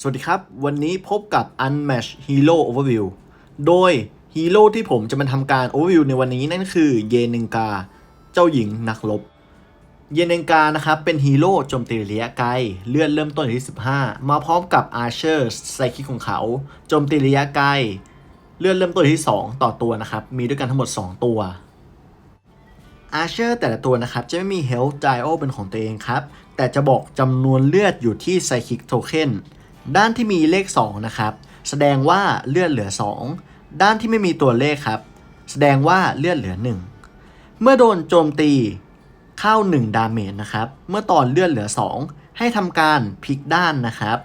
สวัสดีครับ วันนี้พบกับ Unmatched Hero Overview โดยฮีโร่ที่ผมจะมาทำการ Overview ในวันนี้นั่นคือเยนึงกา เจ้าหญิงนักรบ เยนึงกานะครับเป็นฮีโร่โจมตีระยะไกล เลื่อนเริ่มต้นที่ 15 มาพร้อมกับอาร์เชอร์ไซคิกของเขาโจมตีระยะไกล เลื่อนเริ่มต้นที่ 2 ต่อตัวนะครับ มีด้วยกันทั้งหมด 2 ตัวอาร์เชอร์แต่ละตัวนะครับ จะไม่มี Health Dial เป็นของตัวเองครับ แต่จะบอกจำนวนเลือดอยู่ที่ Psychic Token ด้านที่มีเลข 2 นะครับ แสดงว่าเลือดเหลือ 2 ด้านที่ไม่มีตัวเลขครับ แสดงว่าเลือดเหลือ 1 เมื่อโดนโจมตีเข้า 1 ดาเมจนะครับ เมื่อตอนเลือดเหลือ 2 ให้ทำการพลิกด้านนะครับ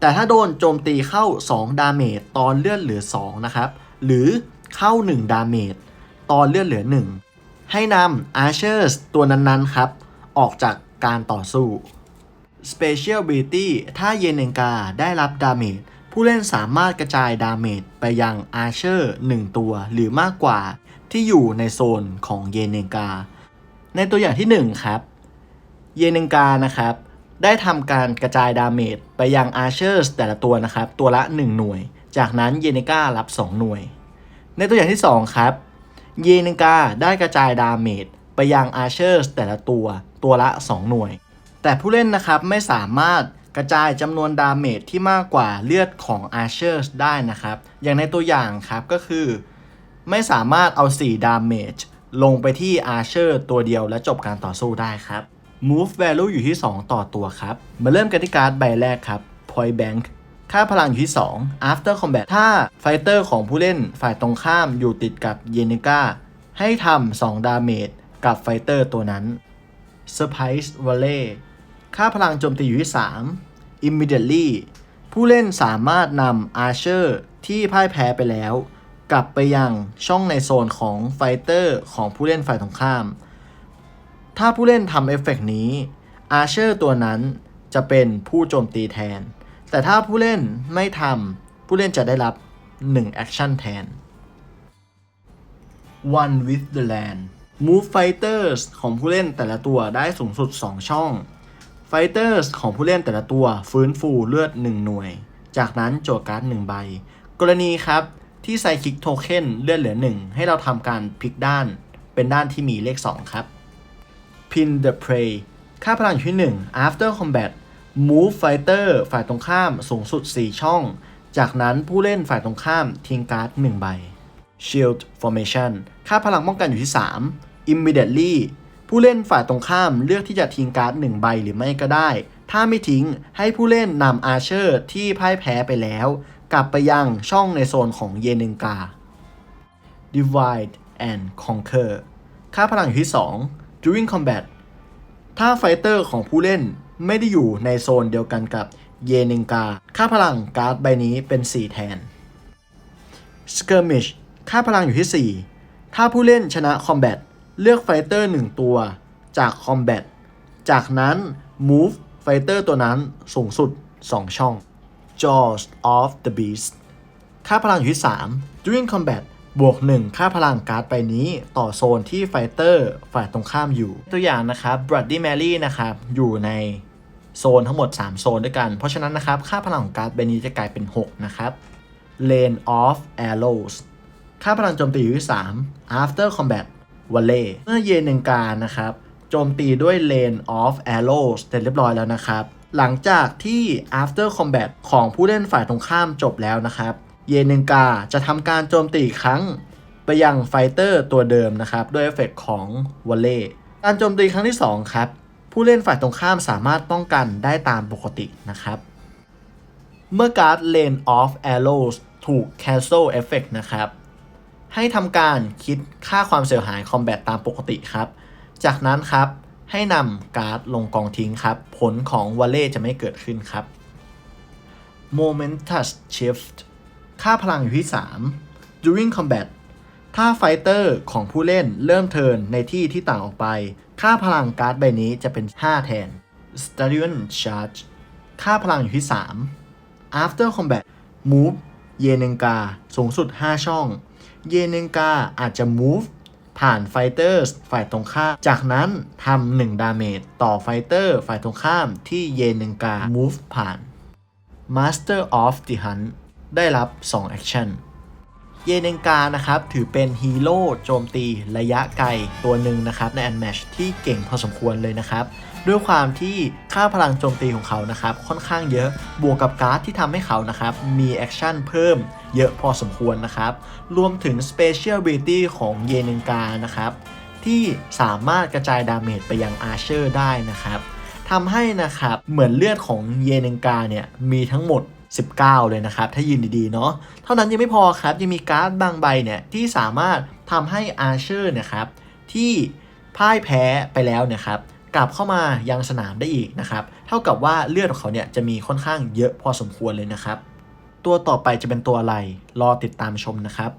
แต่ถ้าโดนโจมตีเข้า 2 ดาเมจตอนเลือดเหลือ 2 นะครับ หรือเข้า 1 ดาเมจตอนเลือดเหลือ 1 ให้นำ Archers ตัวนั้นๆครับ ออกจากการต่อสู้ Special Ability ถ้าเยนเนงกาได้รับดาเมจผู้เล่นสามารถกระจายดาเมจไปยัง Archer 1ตัวหรือมากกว่าที่อยู่ในโซนของเยนเนงกา ในตัวอย่างที่ 1 ครับ เยนเนงกานะครับ ได้ทำการกระจายดาเมจไปยัง Archers แต่ละตัวนะครับ ตัวละ 1 หน่วย จากนั้นเยนเนการับ 2 หน่วย ในตัวอย่างที่ 2 ครับ เยนงกาได้กระจายดาเมจไปยังอาร์เชอร์แต่ละตัวตัวละ 2 หน่วย แต่ผู้เล่นนะครับไม่สามารถกระจายจำนวนดาเมจที่มากกว่าเลือดของอาร์เชอร์ได้นะครับ อย่างในตัวอย่างครับก็คือ ไม่สามารถเอา 4 ดาเมจลงไปที่อาร์เชอร์ตัวเดียวและจบการต่อสู้ได้ครับ Move Value อยู่ที่ 2 ต่อตัวครับ มาเริ่มกันที่การ์ดใบแรกครับ Point Bank ค่าพลังอยู่ที่ 2 After Combat ถ้าไฟเตอร์ของผู้เล่นฝ่ายตรงข้ามอยู่ติดกับเยนิก้าให้ทำ2ดาเมจกับไฟเตอร์ตัวนั้น Surprise Volley ค่าพลังโจมตีอยู่ที่ 3 Immediately ผู้เล่นสามารถนำ Archer ที่พ่ายแพ้ไปแล้ว กลับไปยังช่องในโซนของไฟเตอร์ของผู้เล่นฝ่ายตรงข้าม ถ้าผู้เล่นทำเอฟเฟกนี้อาร์เชอร์ตัวนั้นจะเป็นผู้โจมตีแทน แต่ถ้าผู้เล่นไม่ทำผู้เล่นจะได้รับ1แอคชั่นแทน One with the land Move Fighters ของผู้เล่นแต่ละตัวได้สูงสุด 2 ช่อง Fighters ของผู้เล่นแต่ละตัวฟื้นฟูเลือด 1 หน่วย จากนั้นโจทย์การ์ด1ใบ กรณีครับ ที่ไซคิกโทเค็นเลือดเหลือ 1 ให้เราทำการพลิกด้านเป็นด้านที่มีเลข 2 ครับ Pin the Prey ค่าพลังอยู่ที่ 1 After Combat Move Fighter ฝ่ายตรงข้ามสูงสุด 4 ช่อง จากนั้นผู้เล่นฝ่ายตรงข้ามทิ้งการ์ด 1 ใบ Shield Formation ค่าพลังป้องกันอยู่ที่ 3 Immediately ผู้เล่นฝ่ายตรงข้ามเลือกที่จะทิ้งการ์ด1ใบหรือไม่ก็ได้ ถ้าไม่ทิ้งให้ผู้เล่นนำ Archer ที่พ่ายแพ้ไปแล้ว กลับไปยังช่องในโซนของเยนึงกา Divide and Conquer ค่าพลังอยู่ที่ 2 During Combat ถ้าไฟเตอร์ของผู้เล่นไม่ได้อยู่ในโซนเดียวกันกับเยนิงกา ค่าพลังการ์ดใบนี้เป็น 4 แทน Skirmish ค่าพลังอยู่ที่ 4 ถ้าผู้เล่นชนะ Combat เลือกไฟเตอร์1ตัวจาก Combat จากนั้น Move ไฟเตอร์ตัวนั้นสูงสุด 2 ช่อง Jaws of the Beast ค่าพลังอยู่ที่ 3 During Combat บวก 1 ค่าพลังการ์ดใบนี้ต่อโซนที่ไฟเตอร์ฝ่ายตรงข้ามอยู่ ตัวอย่างนะครับ Bloody Mary นะครับอยู่ในโซนทั้งหมด 3 โซนด้วยกัน เพราะฉะนั้นนะครับ ค่าพลังของการ์ดใบนี้จะกลายเป็น 6 นะครับ Lane of Arrows ค่าพลังโจมตีอยู่ที่ 3 After Combat Volley เมื่อเยนเนงการนะครับโจมตีด้วย Lane of Arrows เสร็จเรียบร้อยแล้วนะครับ หลังจากที่ After Combat ของผู้เล่นฝ่ายตรงข้ามจบแล้วนะครับ เยนเนงกาจะทำการโจมตีครั้งไปยังไฟเตอร์ตัวเดิมนะครับ ด้วยเอฟเฟกของวอลเล่การโจมตีครั้งที่ 2 ครับ ผู้เล่นฝ่ายตรงข้ามสามารถป้องกันได้ตามปกตินะครับ เมื่อการ์ด Lane of Arrows ถูก Cancel Effect นะครับ ให้ทำการคิดค่าความเสียหายคอมแบตตามปกติครับ จากนั้นครับให้นำการ์ดลงกองทิ้งครับ ผลของวอลเล่จะไม่เกิดขึ้นครับ Momentous Shift ค่าพลังอยู่ที่ 3 During Combat ถ้าไฟเตอร์ของผู้เล่นเริ่มเทิร์นในที่ที่ต่างออกไป ค่าพลังการ์ดใบนี้จะเป็น 5 แทน Stadion Charge ค่าพลังอยู่ที่ 3 After Combat Move เยเนงกาสูงสุด 5 ช่อง เยเนงกาอาจจะ Move ผ่านไฟเตอร์ฝ่ายตรงข้าม จากนั้นทำหนึ่งดาเมจต่อไฟเตอร์ฝ่ายตรงข้ามที่เยเนงกา Move ผ่าน Master of the Hunt ได้รับ 2 Action เยเนงกานะครับถือเป็นฮีโร่โจมตีระยะไกลตัวหนึ่งนะครับใน Unmatch ที่เก่งพอสมควรเลยนะครับ ด้วยความที่ค่าพลังโจมตีของเขานะครับค่อนข้างเยอะบวกกับการ์ดที่ทำให้เขานะครับมีแอคชั่นเพิ่มเยอะพอสมควรนะครับ รวมถึง Special Ability ของเยเนงกานะครับที่สามารถกระจายดาเมจไปยังอาร์เชอร์ได้นะครับทำให้นะครับเหมือนเลือดของเยเนงกาเนี่ยมีทั้งหมด 19 เลยนะครับ ถ้ายืนดีๆเนาะเท่านั้นยังไม่พอครับ ยังมีการ์ดบางใบเนี่ยที่สามารถทำให้อาร์เชอร์เนี่ยครับที่พ่ายแพ้ไปแล้วนะครับกลับเข้ามายังสนามได้อีกนะครับเท่ากับว่าเลือดของเขาเนี่ยจะมีค่อนข้างเยอะพอสมควรเลยนะครับ ตัวต่อไปจะเป็นตัวอะไรรอติดตามชมนะครับ